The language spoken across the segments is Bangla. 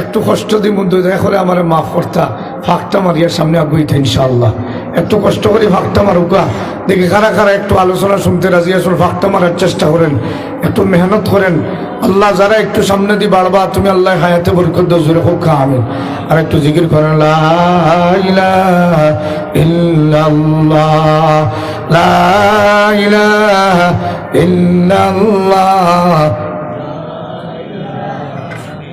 একটু কষ্ট দিয়ে মধ্যে দেখা করে আমার মাফ করতা, ফাঁকটা মারিয়ার সামনে আগুইতে ইনশাআল্লাহ। একটু কষ্ট করে ফাঁকটা মারুকা দেখি কারা কারা একটু আলোচনা শুনতে রাজি আসুন ফাঁকটা মারার চেষ্টা করেন, একটু মেহনত করেন। আল্লাহ যারা একটু সামনে দিয়ে বাড়বা, তুমি আল্লাহ হায়াতে বরকত জোরে হোক, আমিন। আর একটু জিকির করেন, লা ইলাহা ইল্লাল্লাহ, লা ইলাহা ইল্লাল্লাহ।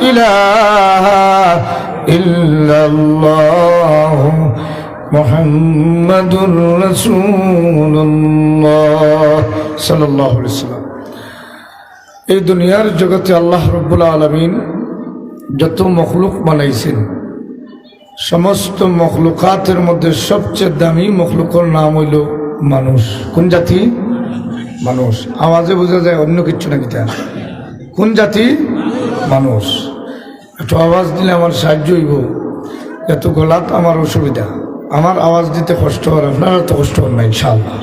إله إلا الله محمد رسول الله صلى الله عليه وسلم এই দুনিয়ার জগতে আল্লাহ রব্বুল আলমিন যত মখলুক বানাইছেন সমস্ত মখলুকাতের মধ্যে সবচেয়ে দামি মখলুকর নাম হইল মানুষ কোন জাতি মানুষ আওয়াজে বোঝা যায় অন্য কিছু নাকি তা কোন জাতি মানুষ। একটু আওয়াজ দিলে আমার সাহায্য হইব। এত গলাত আমার অসুবিধা। আমার আওয়াজ দিতে কষ্ট হয়, আপনারা তো কষ্ট হন না, ইনশাআল্লাহ।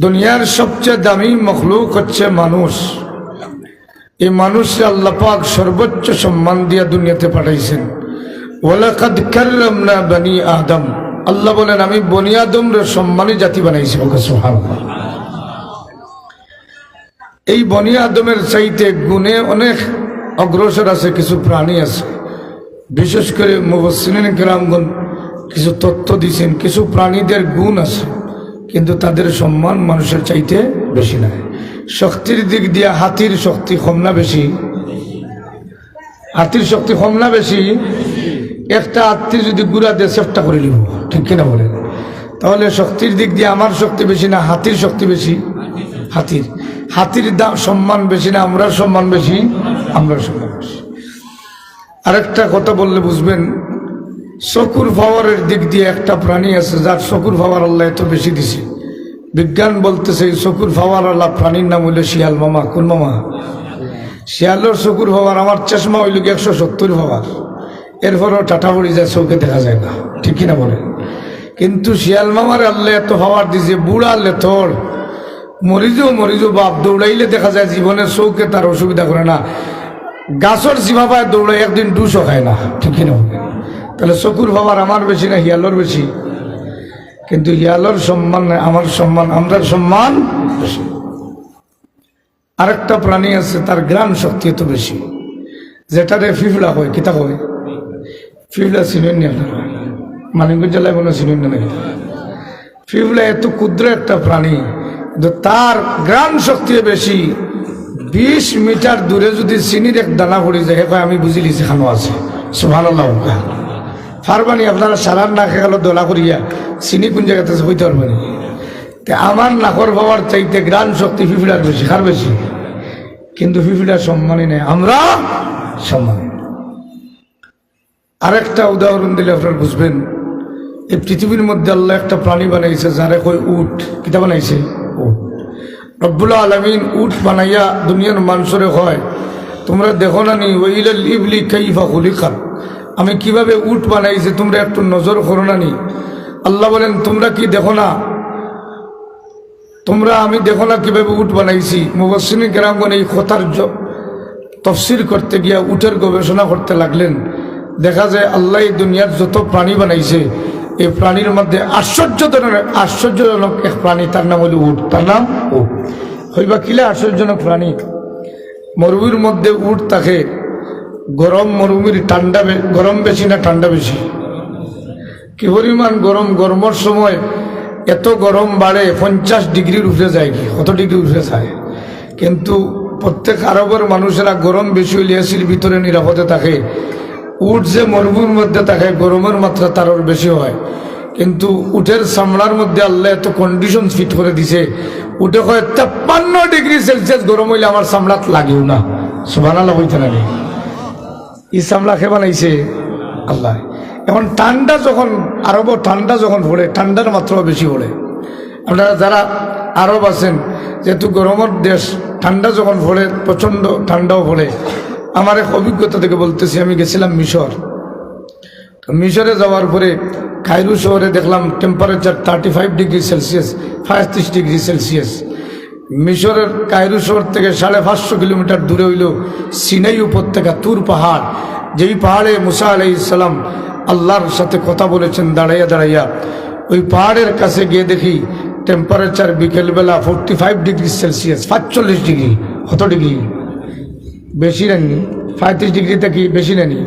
দুনিয়ার সবচেয়ে দামি মখলুক হচ্ছে মানুষ। এই মানুষে আল্লাহ পাক সর্বোচ্চ সম্মান দিয়া দুনিয়াতে পাঠাইছেন। ওলাকাদ কাররামনা বানি আদম। আল্লাহ বলেন, আমি বনি আদমরে সম্মানী জাতি বানাইছি ওকে সুবহানাল্লাহ। এই বনি আদমের চাইতে গুণে অনেক অগ্রসর আছে, কিছু প্রাণী আছে। বিশেষ করে মুবসিন গ্রামগণ কিছু তথ্য দিছেন কিছু প্রাণীদের গুণ আছে, কিন্তু তাদের সম্মান মানুষের চাইতে বেশি নাই। শক্তির দিক দিয়ে হাতির শক্তি কম না বেশি? হাতির শক্তি কম না বেশি? একটা হাতি যদি গুড়া দিয়ে চেষ্টা করে নিব, ঠিক কিনা বলেন? তাহলে শক্তির দিক দিয়ে আমার শক্তি বেশি না হাতির শক্তি বেশি? হাতির। হাতির দাম সম্মান বেশি না আমরা সম্মান বেশি? আমরা সম্মান বেশি আরেকটা কথা বললে বুঝবেন, শকুর পাওয়ারের দিক দিয়ে একটা প্রাণী আছে, যার শকুর পাওয়ার আল্লাহ এত বেশি দিছে। বিজ্ঞান বলতেছে, এই শকুর পাওয়ার আল্লাহ প্রাণীর নাম হইল শিয়াল মামা। কোন মামা? শিয়ালের শকুর পাওয়ার আমার চশমা হইল একশো সত্তর পাওয়ার এরপরও টাটা পড়ি যায় চৌকে দেখা যায় না। ঠিক কিনা বলে কিন্তু শিয়াল মামার আল্লাহ এত পাওয়ার দিছে, বুড়া লেথর। মরিজো মরিজো বাপ দৌড়াইলে দেখা যায় জীবনের চৌকে তার অসুবিধা করে না। গাছর পায় দৌড়াই একদিন দুশো খায় না, ঠিক কিনা তাহলে চকুর পাওয়ার আমার বেশি না হিয়ালোর বেশি কিন্তু হিয়ালোর সম্মান নাই আমার সম্মান আমরা সম্মান বেশি আরেকটা প্রাণী আছে তার গ্রাম শক্তি এত বেশি যেটারে ফিফলা হয় কিতা হয় ফিফলা চিনেন নি মানিকগঞ্জ জেলায় হয় চিনেন না ফিফলা এত ক্ষুদ্র একটা প্রাণী কিন্তু তার গ্রাম শক্তি বেশি বিশ মিটার দূরে যদি চিনির এক দানা পড়ে যায় কয় আমি বুঝি লিছি খানো আছে। সুভান ফারবানি আপনারা সারার না খেয়ে গেল দোলা করিয়া চিনি কোন জায়গাতে আছে হইতে পারবেন আমার নাকর বাবার চাইতে গ্রাম শক্তি ফিফিলার বেশি কার বেশি কিন্তু ফিফিলার সম্মানই নেই, আমরা সম্মানী আরেকটা উদাহরণ দিলে আপনারা বুঝবেন, এই পৃথিবীর মধ্যে আল্লাহ একটা প্রাণী বানাইছে, যারে কয় উট। কিতা বানাইছে? রব্বুল আলমিন উট বানাইয়া দুনিয়ার মানুষরে হয়। তোমরা দেখো না নি, ওইলাল ইবলি কাইফা খুলিকাত আমি কীভাবে উঠ বানাইছে তোমরা একটু নজর করো না নি। আল্লাহ বলেন, তোমরা কি দেখো না? তোমরা আমি দেখো না কীভাবে উট বানাইছি? মুবসিনী গ্রামগণ এই কথার তফসির করতে গিয়া উটের গবেষণা করতে লাগলেন। দেখা যায় আল্লাহ দুনিয়ার যত প্রাণী বানাইছে এই প্রাণীর মধ্যে আশ্চর্যজনক আশ্চর্যজনক এক প্রাণী, তার নাম হল উট। তার নাম উট। হইবা কিলা আশ্চর্যজনক প্রাণী মরুভূমির মধ্যে উট থাকে গরম মরুভূমির ঠান্ডা গরম বেশি না ঠান্ডা বেশি? কি পরিমাণ গরম? গরমের সময় এত গরম বাড়ে, পঞ্চাশ ডিগ্রির উঠে যায় কি? কত ডিগ্রি উঠে যায়? কিন্তু প্রত্যেক আরবের মানুষেরা গরম বেশি হইলে এসির ভিতরে নিরাপদে থাকে। উট যে মরুভূমির মধ্যে থাকে, গরমের মাত্রা তার ওর বেশি হয়। কিন্তু উঠের চামড়ার মধ্যে আল্লাহ এত কন্ডিশন ফিট করে দিছে। উঠে হয় তেপ্পান্ন ডিগ্রি সেলসিয়াস গরম হইলে আমার চামড়াত লাগেও না। সুবান আল্লাহ হইতে লাগে ইসলামলা খে বানাইছে? আল্লাহ। এখন ঠান্ডা যখন আরব ঠান্ডা যখন পড়ে, ঠান্ডার মাত্রা বেশি পড়ে। আপনারা যারা আরব আছেন, যেহেতু গরমের দেশ, ঠান্ডা যখন পড়ে, প্রচণ্ড ঠান্ডাও পড়ে, আমার এক অভিজ্ঞতা থেকে বলতেছি, আমি গেছিলাম মিশর। মিশরে যাওয়ার পরে কায়রু শহরে দেখলাম temperature thirty five degree Celsius পঁয়ত্রিশ ডিগ্রি সেলসিয়াস মিশরের কায়রু শহর থেকে সাড়ে পাঁচশো কিলোমিটার দূরে হইল সিনাই উপত্যকা, তুর পাহাড়। যেই পাহাড়ে মুসা আলাই ইসলাম আল্লাহর সাথে কথা বলেছেন, দাঁড়াইয়া দাঁড়াইয়া। ওই পাহাড়ের কাছে গিয়ে দেখি টেম্পারেচার বিকেলবেলা ফোরটি ফাইভ ডিগ্রি সেলসিয়াস পাঁচচল্লিশ ডিগ্রি কত ডিগ্রি বেশি নেননি? পঁয়ত্রিশ ডিগ্রিতে কি বেশি নেনি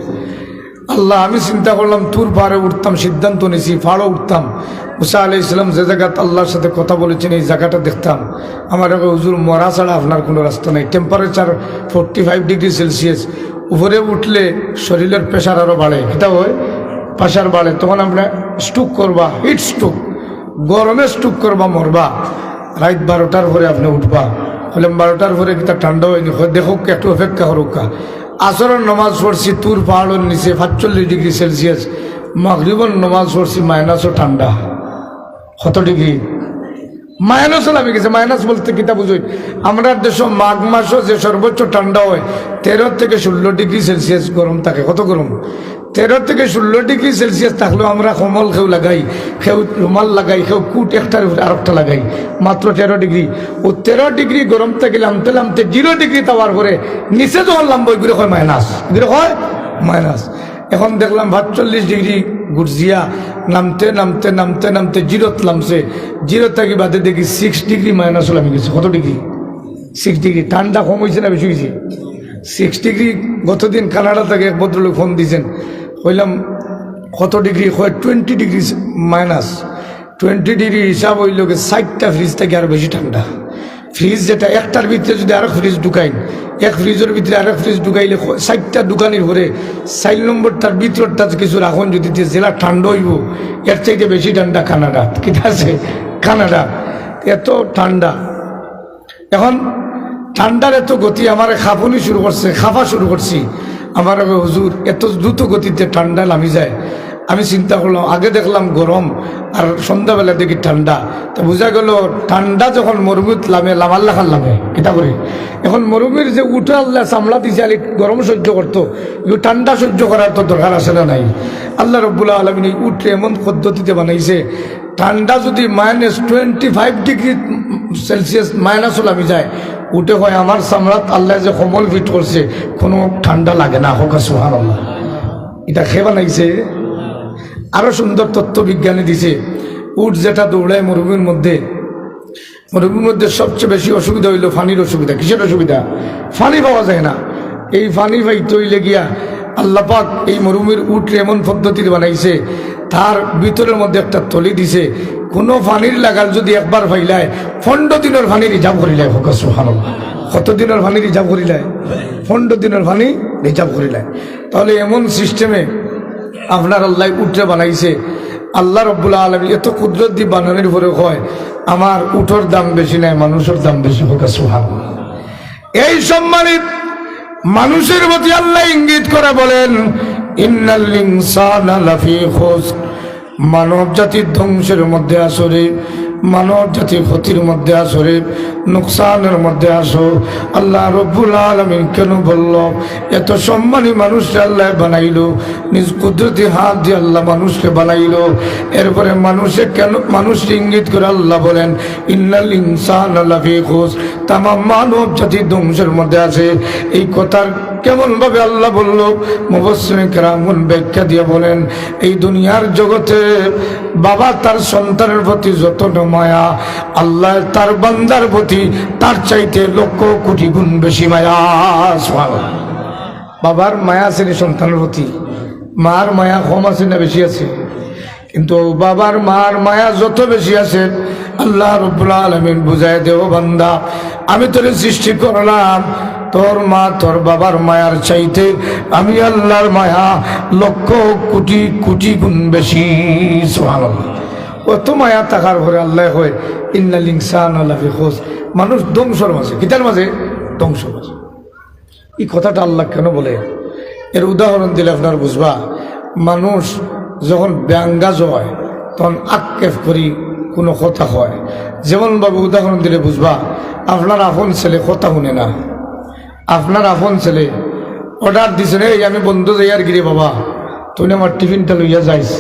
আল্লাহ, আমি চিন্তা করলাম, তুর পাহাড়ে উঠতাম, সিদ্ধান্ত নিছি পাহাড়ও উঠতাম। মুসা আলি ইসলাম যে জায়গাতে আল্লাহর সাথে কথা বলেছেন, এই জায়গাটা দেখতাম। আমার হুজুর, মরা ছাড়া আপনার কোনো রাস্তা নেই। Temperature forty five degree Celsius উপরে উঠলে শরীরের প্রেশার আরও বাড়ে। এটা হয়? প্রেশার বাড়ে। তখন আমরা স্টুক করবা হিট স্টুক গরমে স্টুক করবা, মরবা। রাত বারোটার পরে আপনি উঠবা। হলে বারোটার পরে কিতা ঠান্ডা হয়নি। হয় দেখুক একটু অপেক্ষা করুক। আসরের নমাজ পড়ছি, তুর পাহাড়ের নিচে সাতচল্লিশ ডিগ্রি সেলসিয়াস। মাগরিবর নমাজ পড়ছি, মাইনাসও ঠান্ডা। কত ডিগ্রি? মাইনাসও নামে গেছে, মাইনাস বলতে কিতা বুঝই আমরা দেশ মাঘ মাসও যে সর্বোচ্চ ঠান্ডা হয়, তেরো থেকে ষোলো ডিগ্রি সেলসিয়াস গরম থাকে। কত গরম? তেরো থেকে ষোলো ডিগ্রি সেলসিয়াস থাকলেও আমরা কমল খেউ লাগাই, খেউ রুমাল লাগাই, খেউ কুট একটার উপরে আরেকটা লাগাই, মাত্র তেরো ডিগ্রি। ও তেরো ডিগ্রি গরম থেকে নামতে নামতে জিরো ডিগ্রি তাওয়ার পরে নিচে যখন নামবো এগুলো হয় মাইনাস। এগুলো হয় মাইনাস। এখন দেখলাম সাতচল্লিশ ডিগ্রি গুরজিয়া, নামতে নামতে নামতে নামতে জিরোত নামছে। জিরো থাকি বাদে দেখি সিক্স ডিগ্রি মাইনাস নামে গেছে। কত ডিগ্রি? Six degree. ঠান্ডা কম হয়েছে না বেশি হয়েছে সিক্স ডিগ্রি গতদিন কানাডা থেকে এক ভদ্রলোক ফোন দিয়েছেন কইলাম, কত ডিগ্রি? হয় twenty degree minus twenty degree হিসাব হইল ষাটটা ফ্রিজ থেকে আরও বেশি ঠান্ডা। ফ্রিজ যেটা, একটার ভিতরে যদি আরও ফ্রিজ ঢুকাইন এক ফ্রিজের ভিতরে আরেক ফ্রিজ ঢুকাইলে ষাটটা দোকানের ভরে সাইল নম্বরটার ভিতরটা কিছু রাখুন যদি জেলা ঠান্ডা হইব, এর চাইতে বেশি ঠান্ডা কানাডা। কি আছে? কানাডা। এত ঠান্ডা। এখন ঠান্ডার এত গতি আমার খাপুনি শুরু করছে, খাফা শুরু করছি। আমার হুজুর, এত দ্রুত গতিতে ঠান্ডা নামি যায়। আমি চিন্তা করলাম, আগে দেখলাম গরম আর সন্ধ্যাবেলা দেখি ঠান্ডা। তো বোঝা গেল, ঠান্ডা যখন মরুমিত লামে লামাল্লা খান লামে কিতা করে। এখন মরুমির যে উঠে আল্লাহ চামড়া দিছে আলি গরম সহ্য করতো, কিন্তু ঠান্ডা সহ্য করার তো দরকার আছে না নাই। আল্লাহ রব্বুল্লাহ আলমিন এই উঠে এমন পদ্ধতিতে বানাইছে, ঠান্ডা যদি minus twenty five degree Celsius মাইনাসও নামি যায় উঠে হয় আমার চামড়াত আল্লাহ যে সমল ফিট করছে, কোনো ঠান্ডা লাগে না, হোক সুহান আল্লাহ এটা খেয়ে বানাইছে? আরও সুন্দর তত্ত্ব বিজ্ঞানী দিছে, উট যেটা দৌড়ায় মরুভূমির মধ্যে। মরুভূমির মধ্যে সবচেয়ে বেশি অসুবিধা হইল ফানির অসুবিধা। কিসের অসুবিধা? ফানি পাওয়া যায় না। এই ফানি পাইতে হইলে গিয়া আল্লাপাক এই মরুভূমির উট এমন পদ্ধতির বানাইছে, তার ভিতরের মধ্যে একটা তলি দিছে। কোনো ফানির লাগাল যদি একবার ফাইলায়, পনেরো দিনের ফানি রিজার্ভ করিলায় ফোকাস কত দিনের ফানি রিজার্ভ করিলায় পনেরো দিনের ফানি রিজার্ভ করিলায় তাহলে এমন সিস্টেমে আপনার আল্লাহ উঠে বানাইছে। আল্লাহ রব্বুল্লা আলমী এত কুদরত দিয়ে বানানোর উপরে হয় আমার উঠোর দাম বেশি নাই, মানুষের দাম বেশি হোক সোহাগ এই সম্মানিত মানুষের প্রতি আল্লাহ ইঙ্গিত করে বলেন মানব জাতির ধ্বংসের মধ্যে আসরে মানব জাতি ক্ষতির মধ্যে আসরে নুকসানের মধ্যে আসো। আল্লাহ রব্বুল আলমিন কেন বলল, এত সম্মানী মানুষকে আল্লাহ বানাইলো, নিজ কুদরতি হাত দিয়ে আল্লাহ মানুষকে বানাইলো। এরপরে মানুষে কেন মানুষ ইঙ্গিত করে আল্লাহ বলেন, ইন্নাল ইনসান আল্লাহ তামাম মানব জাতি ধ্বংসের মধ্যে আছে। এই কথার কেমন ভাবে আল্লাহ বলল? মুবসমিক রামুন ব্যাখ্যা দিয়ে বলেন, এই দুনিয়ার জগতে বাবা তার সন্তানের প্রতি যত মায়া, আল্লাহ তার বান্দার প্রতি তার চাইতে লক্ষ কোটি গুণ বেশি মায়া। বাবার মায়া আছে সন্তানের প্রতি। মার মায়া কম আছে না বেশি আছে? কিন্তু বাবার মার মায়া যত বেশি আছে, আল্লাহ রব্বুল আলমিন বুঝাই দেও বান্দা, আমি তোর সৃষ্টি করলাম তোর মা, তোর বাবার মায়ার চাইতে আমি আল্লাহর মায়া লক্ষ কোটি কোটি গুণ বেশি। কত মায়া থাকার পরে আল্লাহ হয়। ইন্নাল ইনসান আল্লাহ মানুষ ধ্বংসর মাঝে। কিতার মাঝে? ধ্বংসর মাঝে। এই কথাটা আল্লাহ কেন বলে? এর উদাহরণ দিলে আপনার বুঝবা, মানুষ যখন ব্যাঙ্গাজ হয়, তখন আক্ষেপ করি কোনো কথা হয়। যেমনভাবে উদাহরণ দিলে বুঝবা, আপনার আপন ছেলে কথা শুনে না। আপনার আপন ছেলে অর্ডার দিছে রে, আমি বন্ধু যাই আর গিরে বাবা। তুই আমার টিফিনটা লইয়া যাইস।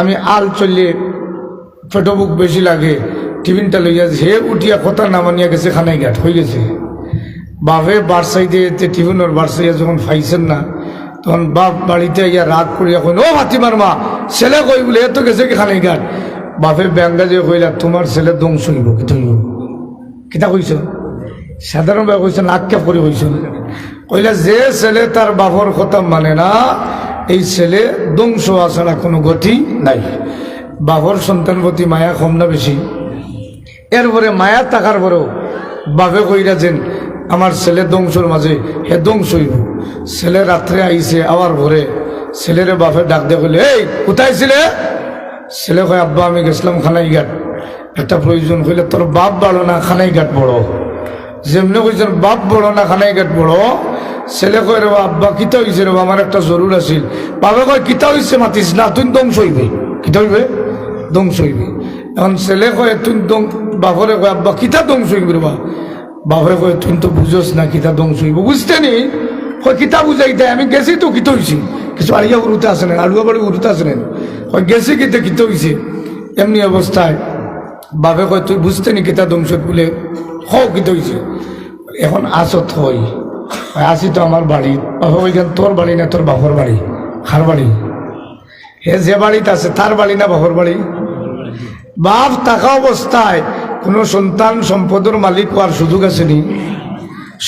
আমি আল চললে পেটো বুক বেশি লাগে, টিফিনটা লইয়া। হে উঠিয়া কথা নামানিয়া গেছে খানাই ঘাট হয়ে গেছে। বাপে বারসাইতে টিফিনের বারসাইয়া যখন ফাইছেন না, তখন বাপ বাড়িতে ইয়া রাগ করিয়া কইন, ও ফাতিমার মা, ছেলে কই বলে এত গেছে কি খানাই ঘাট? বাপে ব্যাঙ্গা যে কইলা, তোমার ছেলে ধ্বংস হইব, কি হইব? কিতা কইছ? সাধারণভাবে কইছেন আক্ষেপ করে কইছেন। কইলা, যে ছেলে তার বাপর কথা মানে না, এই ছেলে ধ্বংস আছাড়া কোনো গতি নাই। বাপর সন্তান প্রতি মায়া কম না বেশি। এরপরে মায়া থাকার পরেও বাপে কইরা যেন, আমার ছেলে ধ্বংসর মাঝে হে ধ্বংস হইব। ছেলে রাত্রে আইছে, আবার ভরে ছেলেরে বাপে ডাক দিয়ে কইলে, এই, কোথায় ছিলে? ছেলে কয়, আব্বা, আমি গেছিলাম খানাই ঘাট একটা প্রয়োজন কইলে তোর বাপ বাড়ো না খানাই ঘাট বড় যেমনি কইছেন, বাপ বড় না খানাই ঘাট বড়? ছেলে কয়, রে আব্বা কিতা হয়েছে রে আমার একটা জরুর আছিল বাবা কয়, কিতা হয়েছে মাতিস না, তুই ধ্বংস হইবে। কিতা হইবে? ধ্বংস হইবে। এখন ছেলে কয়, তুই দং- বাপরে কয়, আব্বা, কিতা ধ্বংস হইবে রে বা বাপরে কয়, তুই তো বুঝোস না কিতা ধ্বংস হইব। বুঝতে নি? কয়, কিতা বুঝাইতে আমি গেছি তো কিতা হয়েছি কিছু আড়িয়া উড়ুতে আসে না আলুয়া বাড়ি উড়ুতে আসে না। কয়, গেছি কিতে, কিতা হয়েছে এমনি অবস্থায় বাপে কয়, তুই বুঝতে নি কিতা ধ্বংস বলে, হ, কিতা হয়েছে এখন আসত হই আসি তো আমার বাড়ি। ওইখান তোর বাড়ি না তোর বাপর বাড়ি? খার বাড়ি? হে যে বাড়িতে আছে, তার বাড়ি না বাপর বাড়ি? বাপ থাকা অবস্থায় কোনো সন্তান সম্পদের মালিক হওয়ার সুযোগ আসেনি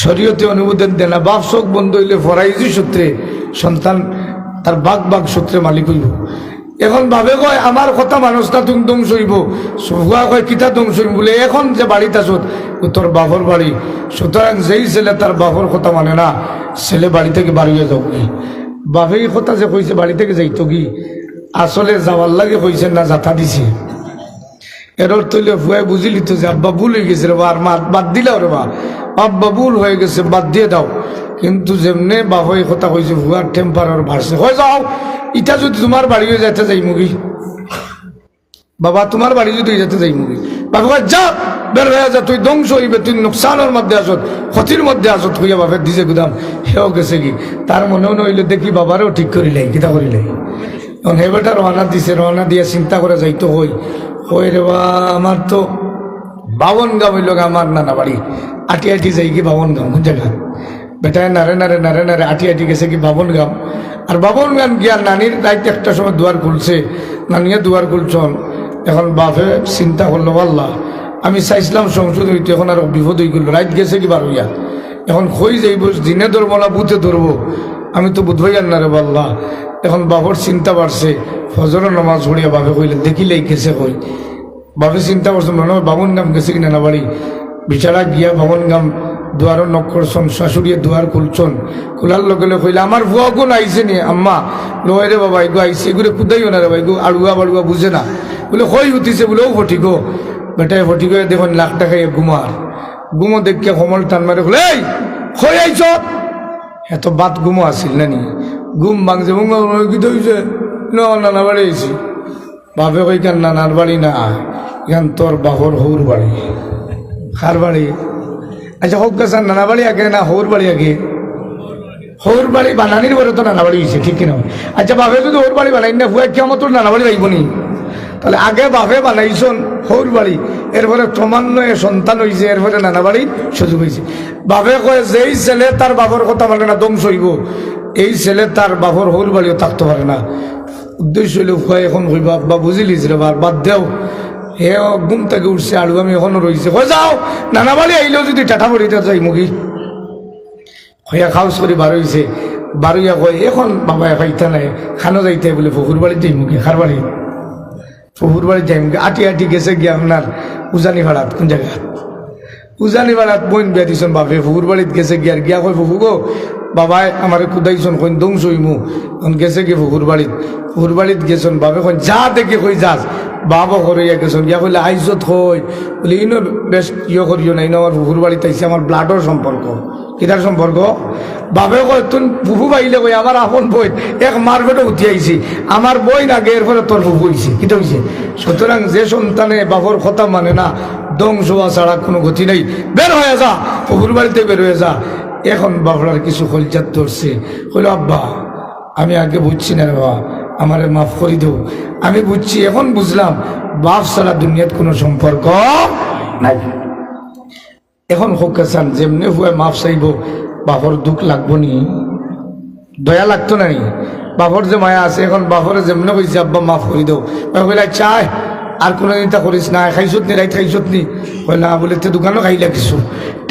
শরীয়তে অনুমোদন দেয় না। বাপ চোখ বন্ধ হইলে ফরাইজি সূত্রে সন্তান, তার বাঘ বাঘ সূত্রে মালিক হইব। এখন ভাবে কয় আমার কথা মানুষ না তুমি ধ্বংস হইব সুফুয়া কয়, কিতা ধ্বংস হইব বলে, এখন যে বাড়িতে আসত তোর বাপর বাড়ি সুতরাং যেই ছেলে তার বাপর কথা মানে না, ছেলে বাড়ি থেকে বাড়িয়ে যাও কি বাপে কথা যে কইছে বাড়ি থেকে যাইতো কি? আসলে যাওয়ার লাগে কইছেন না, যাতা দিছে। এরর তৈলে ভুয়াই বুঝিলি তো যে আব্বা ভুল হয়ে গেছে রে বা আর বাদ দিলাও রে বা আব্বা ভুল হয়ে গেছে, বাদ দিয়ে দাও। কিন্তু যেমনে বাবা এই কথা কইছে ভুয়ার টেম্পারার বাড়ছে হয়ে যাও ইটা যদি তোমার বাড়ি হয়ে যেতে যাই মুগি। বাবা, তোমার বাড়ি যদি যেতে যাই মুগি। বাবা যা, বের হয়ে যা, তুই ধ্বংস হইবে, তুই নোকসানের মধ্যে আসত ক্ষতির মধ্যে আসত হইয়া বাপের দিছে গুদাম। হেও গেছে কি? তার মনেও নইলে, দেখি বাবারও ঠিক করিলাই কিতা করিলাই এখন হে বেটা রওনা দিছে, রওনা দিয়ে চিন্তা করে যাইতো হই। হই রে বা, আমার তো বাবন গাম হইল আমার নানা বাড়ি আটি আটি যাই কি বাবন গাঁও কোন জায়গা? বেটায় নারে নারে নারে নারে আটি আটি গেছে কি বাবন গাম। আর বাবন গান গিয়া নানির রাইতে একটা সময় দুয়ার খুলছে। নানিয়ে দুয়ার খুলছন। এখন বাপে চিন্তা করল, আল্লাহ, আমি চাইছিলাম সংসদ হইতে এখন আর বিপদ হয়ে গেল। রাইত গেছে কি বার হইয়া এখন কই যাইব দিনে ধরবো না, বুথে ধরবো। আমি তো বুধবাই আর না রে বাল্লা। এখন বাবর চিন্তা বাড়ছে। ফজরের নামাজ পড়িয়া বাপে কইলে দেখিলেই গেছে কই? বাপে চিন্তা করছে, মনে হয় বামন গাম গেছে কিনা না বাড়ি? বিচারা গিয়া বামন গাম দুয়ারও নক করছন শাশুড়িয়ে দুয়ার খুলছন খোলার লগে লগে কইলে আমার ভুয়া গুণ আইছে নি আম্মা। লয় রে বাবা এগু আইছে এগুলো কুদাইও না রে বাবা এগু আড়ুয়া বাড়ুয়া বুঝে না। বলে কই উঠিছে বলে ও ফটিকো বেটায় ফটিকো দেখুন লাখ টাকা গুমার গুমো দেখিয়া কমল টান মারে বলে এই কই আইছ এত বাত গুমো আসিল নানি। গুম ভাঙছে কি ন নানা বাড়ি আইছি বাপে কই কেন নানার বাড়ি না এখান তোর বাপর হৌর বাড়ি খার বাড়ি আচ্ছা হোক গেছে নানা বাড়ি আগে, না হৌর বাড়ি আগে। হৌর বাড়ি বানানির বলে তো নানা বাড়ি হয়েছে, ঠিক কিনা? আচ্ছা বাপে যদি হৌর বাড়ি বানাই, না হুয়া কেমন তোর নানা বাড়ি আইব নি? তাহলে আগে বাপে বানাইছন হৌর বাড়ি এরপরে ক্রমান্বয়ে সন্তান হয়েছে এরপরে নানা বাড়ি সুযোগ হয়েছে বাপে কয়, যেই ছেলে তার বাবার কথা মানে না, ধ্বংস হইব। এই ছেলে তার বাপর হৌর বাড়িও থাকতে পারে না। উদ্দেশ্য হইলে ভয় এখন হইবা বা বুঝিলিস রে বাদ দেও। হে ঘুম থেকে উঠছে, আলু আমি এখনও রয়েছে হয়ে যাও, নানা বাড়ি আইলেও যদি টাটা পড়িতে যাই মুখি। হইয়া খাউস করে বার হয়েছে বারুইয়া কয়, এখন বাবা পাইতা নাই, খানো যাইতে বলে পুকুর বাড়ি যাই মুখে খার বাড়ি পুকুর বাড়ি যাই মুখে, আটি আটি গেছে গিয়ে আপনার উজানি ভাড়াত, কোন জায়গা উজানি বাড়াত বইন বিয়া দিছন বাপে, ফুকুর বাড়িত গেছে গিয়ার গিয়া কই ফুকু গো, বাবাই আমার কুদাইছন কইন দং সইমু তখন গেছে কি ফুকুর বাড়িত ফুকুর বাড়িত গেছন বাপে, কইন, যা দেখে কই যাস বাবা করিয়া গেছন, গিয়া কইলে, আইজত হই বলে ইনো বেশ ইয়ে করিও না, ইনো আমার ফুকুর বাড়িত আইসে আমার ব্লাডর সম্পর্ক কিতার সম্পর্ক বাবে কয় তুই ফুফু পাইলে কই আমার আপন বই এক মারপেটে উঠি আইছি আমার বই না গের পরে তোর ফুফু হইছে কিতা হইছে সুতরাং যে সন্তানে বাবর কথা মানে না ধ্বংস হওয়া ছাড়া কোনো গতি নেই। বের হয়ে যা, ফুফুর বাড়িতে বের হয়ে যা। এখন বাবলার কিছু হলজাত ধরছে। হইল আব্বা, আমি আগে বুঝছি না বাবা, আমারে মাফ করে দেও আমি বুঝছি, এখন বুঝলাম, বাপ ছাড়া দুনিয়াত কোনো সম্পর্ক নাই। এখন হোকাসান যেমনি হুয়ে মাফ চাইব, বাপর দুঃখ লাগবো নি। দয়া লাগতো না নি। বাপর যে মায়া আছে, এখন বাপরে যেমনি কইছে, আব্বা, মাফ করে কইলা চাই আর কোনো চিন্তা করিস না, খাইছত নি, রাইত খাইছত নি। কই না, বলে, তে দোকানও খাইলা কিছু।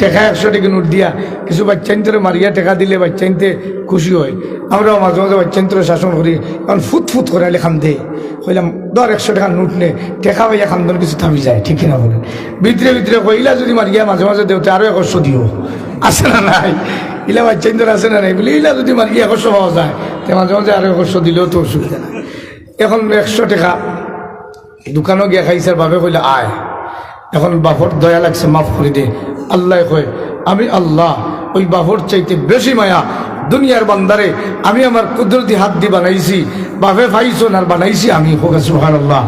টেকা একশো টাকা নোট দিয়া, কিছু বাচ্চাইন্তরে মারিয়া টেকা দিলে বাচ্চাইনতে খুশি হয়। আমরাও মাঝে মাঝে বাচ্চাইন্তরে শাসন করি কারণ ফুট ফুট করে আলে খান দে কইলাম, ধর একশো টাকা নোট নে, টেকা পাইয়া খান্দন কিছু থামি যায়, ঠিক কিনা বলেন ভিতরে ভিতরে কইলা যদি মারিয়া মাঝে মাঝে দেওতে আরও একশো দিও। আছে না নাই? ইলা বাচ্চাইন্তর আছে না নাই? বলে, ইলা যদি মারিয়া একশো পাওয়া যায়, তে মাঝে মাঝে আরও একশো দিলেও তো অসুবিধা নাই। এখন একশো টাকা দোকানও গিয়া খাইছার বাবে কইলে, আয়। এখন বাপর দয়া লাগছে, মাফ করে দে। আল্লাহ কয়, আমি আল্লাহ, ওই বাপর চাইতে বেশি মায়া। দুনিয়ার বান্দারে আমি আমার কুদরতি হাত দিয়ে বানাইছি। বাপে ফাইছো আর বানাইছি আমি হোক সুহান আল্লাহ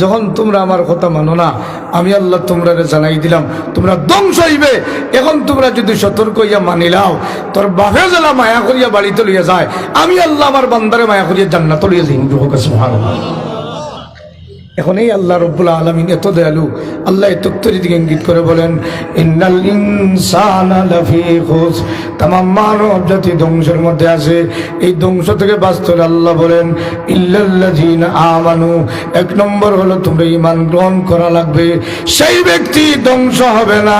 যখন তোমরা আমার কথা মানো না, আমি আল্লাহ তোমরা জানাই দিলাম, তোমরা ধ্বংস হইবে। এখন তোমরা যদি সতর্ক হইয়া মানিলাও তোর বাপে জেলা মায়া করিয়া বাড়িতে লইয়া যায়, আমি আল্লাহ আমার বান্দারে মায়া করিয়া জান্নাত লইয়া যাই হোক সুহান আল্লাহ এখন এই আল্লাহ রব্বুল আলমিন এত দয়ালু, আল্লাহ এত ইঙ্গিত করে বলেন মানব জাতি ধ্বংসের মধ্যে আছে। এই ধ্বংস থেকে বাঁচতে আল্লাহ বলেন আমানু। এক নম্বর হলো তোমরা ঈমান গ্রহণ করা লাগবে। সেই ব্যক্তি ধ্বংস হবে না,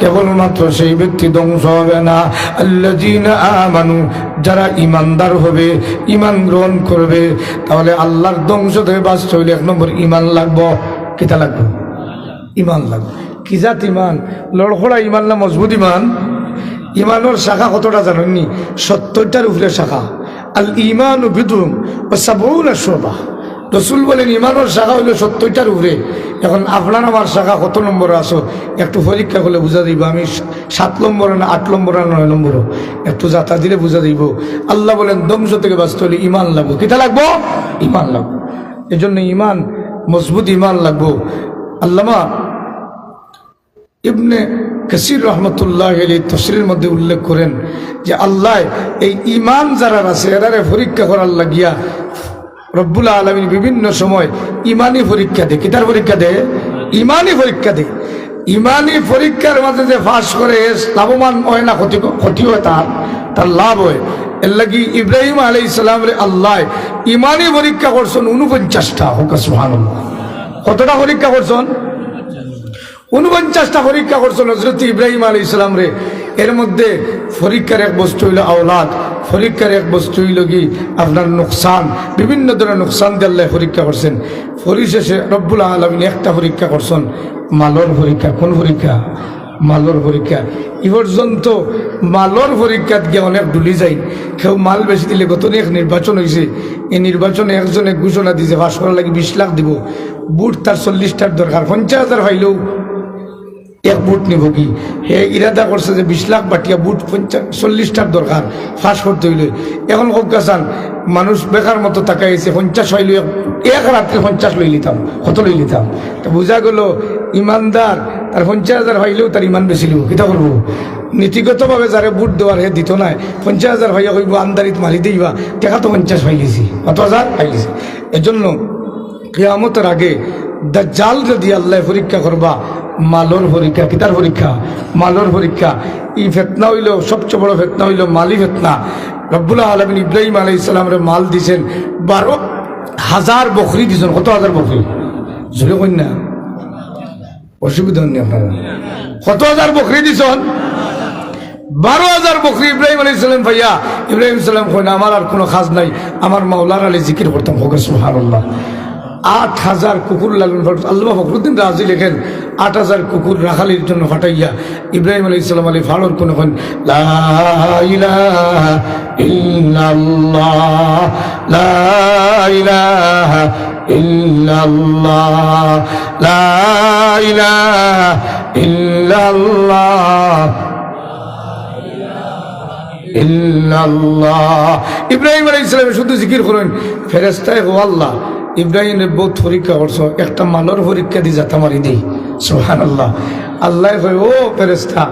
কেবলমাত্র সেই ব্যক্তি ধ্বংস হবে না। আল্লাযীনা আমানু, যারা ইমানদার হবে ইমান গ্রহণ করবে, তাহলে আল্লাহর ধ্বংস থেকে বাঁচতে হইলে এক নম্বর ইমান লাগবো? কিতা লাগবো? ইমান লাগবে। কি জাত ইমান? লড়খড়া ইমান না মজবুত ইমান? ইমানের শাখা কতটা জানেননি সত্তরটার উপরে শাখা। আল ইমান ও বিদুম ও সাবুল শোভা রসুল বলেন ইমানের শাখা হইল সত্তরটার উপরে এখন আপনার আমার শাখা কত নম্বর আসো একটু পরীক্ষা করলে বুঝা দিব। আমি সাত নম্বর না আট নম্বর না নয় নম্বর একটু যাতা দিলে বুঝা দিব। আল্লাহ বলেন ধ্বংস থেকে বাঁচতে হলে ইমান লাগবো। কিতা লাগবো? ইমান লাগবো। এজন্য ইমান মজবুত ইমান লাগবো। আল্লামা ইবনে কসির রহমতুল্লাহ আলী তসরির মধ্যে উল্লেখ করেন যে, আল্লাহ এই ইমান যারা আছে, এরারে পরীক্ষা করার লাগিয়া রব্বুল আলমী বিভিন্ন সময় ইমানি পরীক্ষা দেয়। কিতার পরীক্ষা দেয়? ইমানি পরীক্ষা দেয়। ইমানি পরীক্ষার মাঝে যে ফাঁস করে লাভবান হয় না, ক্ষতি ক্ষতি হয় তার তার লাভ হয়। এর লাগি ইব্রাহিম আলাই ইসলামের আল্লাহ, ইমানি পরীক্ষা করছেন উনপঞ্চাশটা হোক সুহান কতটা পরীক্ষা করছেন? উনপঞ্চাশটা পরীক্ষা করছেন হজরত ইব্রাহিম আলী ইসলাম রে। এর মধ্যে পরীক্ষার এক বস্তু হইল আওলাদ পরীক্ষার এক বস্তু হইল কি? আপনার নোকসান, বিভিন্ন ধরনের নোকসান দিয়ে পরীক্ষা করছেন। পরিশেষে রব্বুল আলমিন একটা পরীক্ষা করছেন, মালর পরীক্ষা, কোন পরীক্ষা? মালর পরীক্ষা ই পর্যন্ত মালর পরীক্ষাত গিয়ে অনেক ডুলি যায়। কেউ মাল বেশি দিলে গত এক নির্বাচন হয়েছে এই নির্বাচনে একজনে ঘোষণা দিছে পাশ করার লাগে বিশ লাখ দিব। বুট তার চল্লিশটার দরকার পঞ্চাশ হাজার পাইলেও এক বুট নিব কি? হে ইরাদা করছে যে বিশ লাখ বাটিয়া বুট পঞ্চাশ চল্লিশটার দরকার ফাঁস করতে হইলে। এখন কবকাসান মানুষ বেকার মতো তাকাইছে পঞ্চাশ হইলে এক রাত্রে পঞ্চাশ লই লিতাম, কত লই লিতাম? তো বোঝা গেল ইমানদার, তার পঞ্চাশ হাজার হইলেও তার ইমান বেশি লিব কিতা করব? নীতিগতভাবে যারে বুট দেওয়ার হে দিত নাই, পঞ্চাশ হাজার ভাইয়া কইব আন্দারিত মারি দিবা। টেকা তো পঞ্চাশ পাইলিছি কত হাজার পাইলিছি এজন্য কেয়ামতের আগে দাজ্জাল যদি আল্লাহ পরীক্ষা করবা, মালর পরীক্ষা, কিতার পরীক্ষা? মালর পরীক্ষা। ই ফেতনা হইল, সবচেয়ে বড় ফেতনা হইল মালি ফেতনা। রব্বুল্লাহ আলমিন ইব্রাহিম আলাই ইসলামের মাল দিছেন, বারো হাজার বকরি দিছেন, কত হাজার বকরি? জোরে কন্যা অসুবিধা নেই আপনারা। কত হাজার বকরি দিছন। বারো হাজার বকরি ইব্রাহিম আলী ইসলাম ভাইয়া, ইব্রাহিম ইসলাম কইনা, আমার আর কোনো কাজ নাই। আমার মাওলার আলী জিকির করতাম হোক সুহার আট হাজার কুকুর লালন আল্লাহ ফখরুদ্দিন রাজি লেখেন, আট হাজার কুকুর রাখালির জন্য ফাটাইয়া। ইব্রাহিম আলী ইসলাম আলী ফাড়র কোন কোন ইব্রাহিম আলী ইসলামের শুধু জিকির করেন ফেরেস্তায় ও আল্লাহ ইব্রাহিমের বহুত পরীক্ষা করছ, একটা মালর পরীক্ষা দিয়ে যাতা মারি দিই সোহান আল্লাহ আল্লাহ ও ফেরেস্তা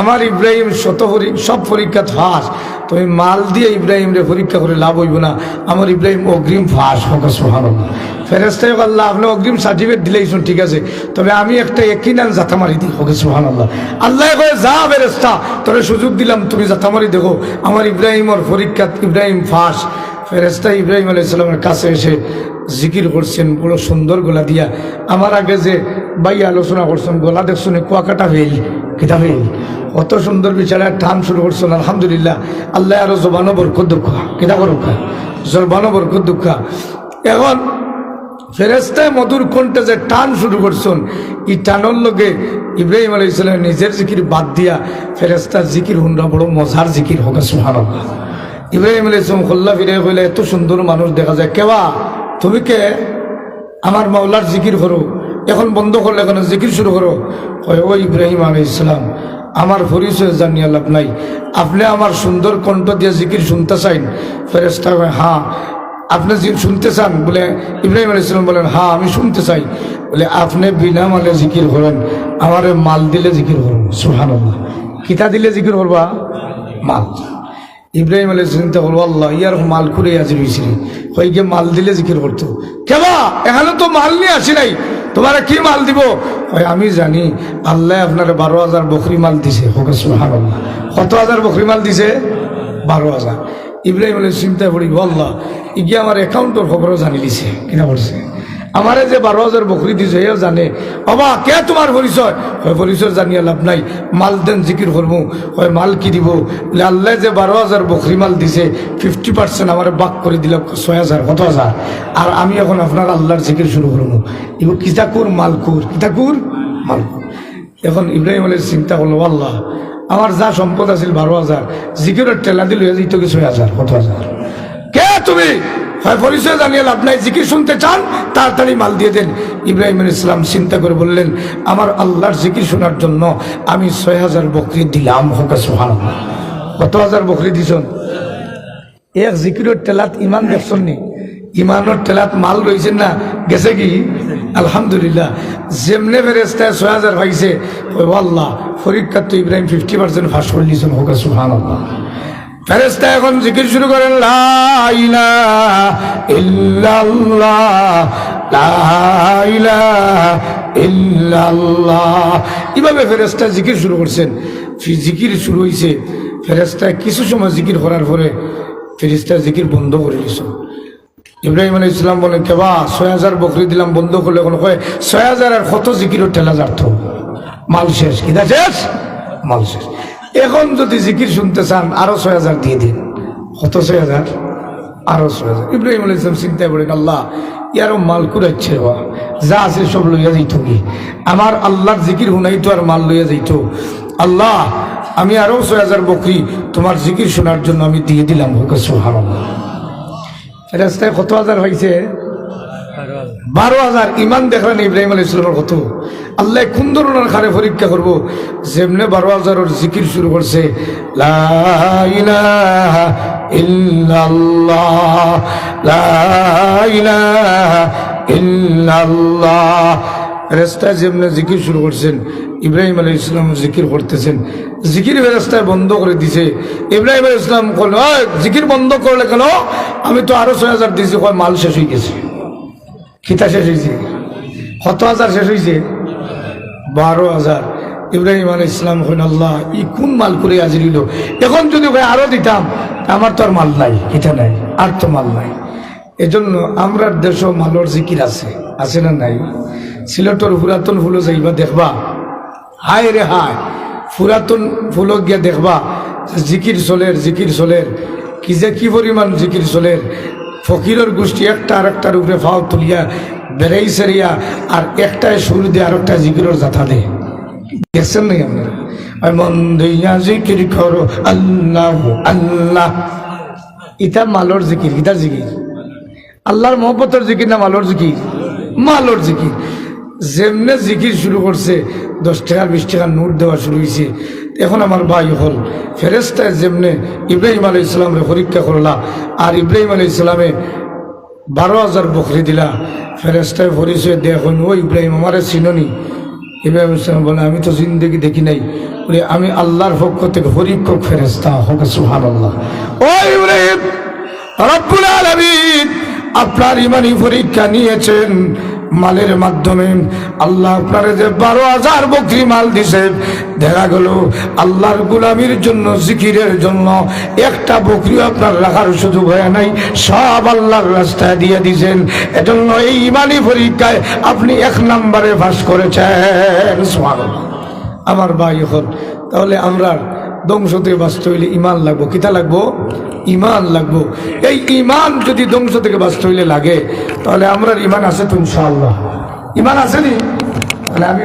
আমার ইব্রাহিম শত সব পরীক্ষা ফাঁস। তুমি মাল দিয়ে ইব্রাহিমরে পরীক্ষা করে লাভ হইব না। আমার ইব্রাহিম অগ্রিম ফাঁস হোক সোহান আল্লাহ ফেরেস্তায় আল্লাহ, আপনি অগ্রিম সার্টিফিকেট দিলেইছেন ঠিক আছে। তবে আমি একটা একিনান জাতা মারি দিই হোক সোহান আল্লাহ আল্লাহ কয়ে, যা ফেরেস্তা তোরে সুযোগ দিলাম, তুমি জাতা মারি দেখো আমার ইব্রাহিমর পরীক্ষা, ইব্রাহিম ফাঁস। ফেরেস্তা ইব্রাহিম আলাইসালামের কাছে এসে জিকির করছেন, বড় সুন্দর গোলা দিয়া। আমার আগে যে বাই আলোচনা করছেন, গলা দেখছেন কুয়াকাটা হইল কিতা হইল। অত সুন্দর বিচারে টান শুরু করছেন, আলহামদুলিল্লাহ। আল্লাহ আরও জবানো বরকত দুঃখ কিতা করুকা। জবানো বরকত দুঃখ। এখন ফেরেস্তায় মধুর কণ্ঠে যে টান শুরু করছেন, এই টানোর লোকে ইব্রাহিম আলাই ইসলাম নিজের জিকির বাদ দিয়া ফেরেস্তার জিকির হুন্ডা বড় মজার জিকির হোক সুহান ইব্রাহিম আলাই ইসলাম খোল্লা ফিরে কইলে, এত সুন্দর মানুষ দেখা যায়। কেবা তুমি কে? আমার মাওলার জিকির করো। এখন বন্ধ করলে এখন জিকির শুরু করো। কয়, ও ইব্রাহিম আলাই ইসলাম আমার পরিচয় জানিয়ে লাভ নাই। আপনি আমার সুন্দর কণ্ঠ দিয়ে জিকির শুনতে চাইন? ফেরেস্তা হ্যাঁ। আপনি শুনতে চান? বলে ইব্রাহিম আলী ইসলাম বলেন হ্যাঁ আমি শুনতে চাই। বলে, আপনি বিনা মালে জিকির করেন। আমার মাল দিলে জিকির করুন। সুহান কিতা দিলে জিকির করবা? মাল। ইব্রাহিম আলী চিন্তা করব আল্লাহ ইয়ার মাল করে আজি রয়েছিল হয়ে মাল দিলে জিকির করতো। কেবা, এখানে তো মাল নিয়ে আসি নাই। তোমার কি মাল দিব? আমি জানি, আল্লাহ আপনার বারো হাজার বকরি মাল দিছে। কত হাজার বকরি মাল দিছে? বারো হাজার। ইব্রাহিম আলী চিন্তা করি আল্লাহ ইগি আমার অ্যাকাউন্টের খবরও জানি দিছে। কিনা বলছে। আমারে যে বারো হাজার বকরি দিছে এও জানে। বাবা কে তোমার পরিচয় হয় পরিচয় জানিয়ে লাভ নাই। মাল দেন জিকির করব হয় মাল কি দিব? আল্লাহ যে বারো হাজার বকরি মাল দিছে ফিফটি পার্সেন্ট আমার বাক করে দিল ছয় হাজার কত হাজার আর আমি এখন আপনার আল্লাহর জিকির শুরু করব এগুলো কিতাকুর মালকুর কিতাকুর মালকুর এখন ইব্রাহিম আলীর চিন্তা করল আল্লাহ আমার যা সম্পদ আছিল বারো হাজার জিকিরের টেলা দিল দিত কি ছয় হাজার কত হাজার কে তুমি? হয় পরিচয় জানিয়ে লাভ নাই জিকির শুনতে চান? তাড়াতাড়ি মাল দিয়ে দেন। ইব্রাহিম ইসলাম চিন্তা করে বললেন, আমার আল্লাহর জিকির শোনার জন্য আমি ছয় হাজার বকরি দিলাম হোকা সোহান কত হাজার বকরি দিছন? এক জিকিরের টেলাত ইমান দেখছেন নি? ইমানের টেলাত মাল রয়েছেন না? গেছে কি? আলহামদুলিল্লাহ। যেমনে ফেরেস্তায় ছয় হাজার পাইছে আল্লাহ পরীক্ষা তো ইব্রাহিম ফিফটি পার্সেন্ট ফাঁস করে দিয়েছেন হোক সুহান আল্লাহ ফেরেস্তা এখন জিকির শুরু করেন, লা ইলাহা ইল্লাল্লাহ, লা ইলাহা ইল্লাল্লাহ। এভাবে ফেরেস্তা জিকির শুরু করছেন। জিকির শুরু হয়েছে ফেরেস্তা কিছু সময় জিকির করার পরে ফেরিস্তা জিকির বন্ধ করে দিয়েছে ইব্রাহিম আলী ইসলাম বলেন কেবা ছয় হাজার বকরি দিলাম, বন্ধ করলে কোনো কয়, ছয় হাজার আর কত জিকিরও ঠেলা যার্থ মাল শেষ, কিনা শেষ? মাল শেষ। এখন যদি জিকির শুনতে চান, আরও ছয় হাজার দিয়ে দিন। কত ছয় হাজার? আরও ছয় হাজার। ইব্রাহিম আলী ইসলাম চিন্তায় পড়েন, আল্লাহ ইয়ারও মাল কুড়াচ্ছে বাবা যা আছে সব লইয়া যাইত কি আমার আল্লাহর জিকির হুনাই তো আর মাল লইয়া যাইত। আল্লাহ, আমি আরও ছয় হাজার বকরি তোমার জিকির শোনার জন্য আমি দিয়ে দিলাম হোকে সোহান রাস্তায় কত হাজার হয়েছে বারো হাজার ইমান দেখলেন ইব্রাহিম আলী ইসলামের কত? আল্লাহ কোন ধরনের খারে পরীক্ষা করব। যেমনে বারো হাজারের জিকির শুরু করছে। রাস্তায় যেমনে জিকির শুরু করছেন ইব্রাহিম আলী ইসলাম জিকির করতেছেন। জিকির রাস্তায় বন্ধ করে দিছে। ইব্রাহিম আলী ইসলাম কল "ওই, জিকির বন্ধ করলে কেন? আমি তো আরও ছয় হাজার দিয়েছি কয় মাল শেষ হয়ে গেছে। খিতা শেষ হয়েছে কত হাজার শেষ হয়েছে বারো হাজার। ইব্রাহিম আলী ইসলাম হইন আল্লাহ, ই কোন মাল করে আজি দিল এখন যদি ওকে আরও দিতাম, আমার তো আর মাল নাই, খিতা নাই, আর তো মাল নাই। এজন্য আমরার দেশও মালর জিকির আছে। আছে না নাই? সিলেটর পুরাতন ফুলো যাইবা দেখবা। হায় রে হায়! পুরাতন ফুলক গিয়া দেখবা, জিকির চলের জিকির চলের কি যে কি পরিমাণ জিকির চলের ফকিরের গোষ্ঠী একটা আর একটার উপরে ফাও তুলিয়া বেড়াই সেরিয়া, আর একটায় সুর দিয়ে আর একটা জিকিরের জাথা দে গেছেন নাই আপনারা? মন দিয়া জিকির করো, আল্লাহ আল্লাহ। ইটা মালর জিকির ইটার জিকির। আল্লাহর মহব্বতের জিকির না মালর জিকির? মালর জিকির। যেমনে জিকির শুরু করছে, দশ টাকা, বিশ টাকা নোট দেওয়া শুরু হয়েছে এখন আমার ভাই হল। ফেরেস্তায় যেমনে ইব্রাহিম আলাই ইসলামরে পরীক্ষা করলা, আর ইব্রাহিম আলাই ইসলামে বারো হাজার বকরি দিলা। ফেরেস্তায় পরিচয় দেখুন ও ইব্রাহিম, আমারে চিননি। ইব্রাহিম ইসলাম বলে, আমি তো জিন্দগি দেখি নাই। বলে, আমি আল্লাহর পক্ষ থেকে পরীক্ষক ফেরেস্তা হোক সুহান আল্লাহ ও ইব্রাহিম, রব্বুল আপনার ইমানি পরীক্ষা নিয়েছেন মালের মাধ্যমে। আল্লাহ আপনার যে বারো হাজার বকরি মাল দিছে, দেখা গেল আল্লাহর গুলামির জন্য, জিকিরের জন্য একটা বকরি আপনার রাখার সুযোগ হয় নাই, সব আল্লাহর রাস্তায় দিয়ে দিছেন। এজন্য এই ইমানি পরীক্ষায় আপনি এক নম্বরে পাস করেছেন। আমার ভাই হল তাহলে আমরা ধ্বংস থেকে বাঁচতে হইলে ইমান লাগবো, কিতা লাগবো? ইমান লাগবো। এই ইমান যদি ধ্বংস থেকে বাঁচতে হইলে লাগে, তাহলে আমরা ইমান আছে তো ইনশাআল্লাহ। ইমান আছে নি তাহলে আমি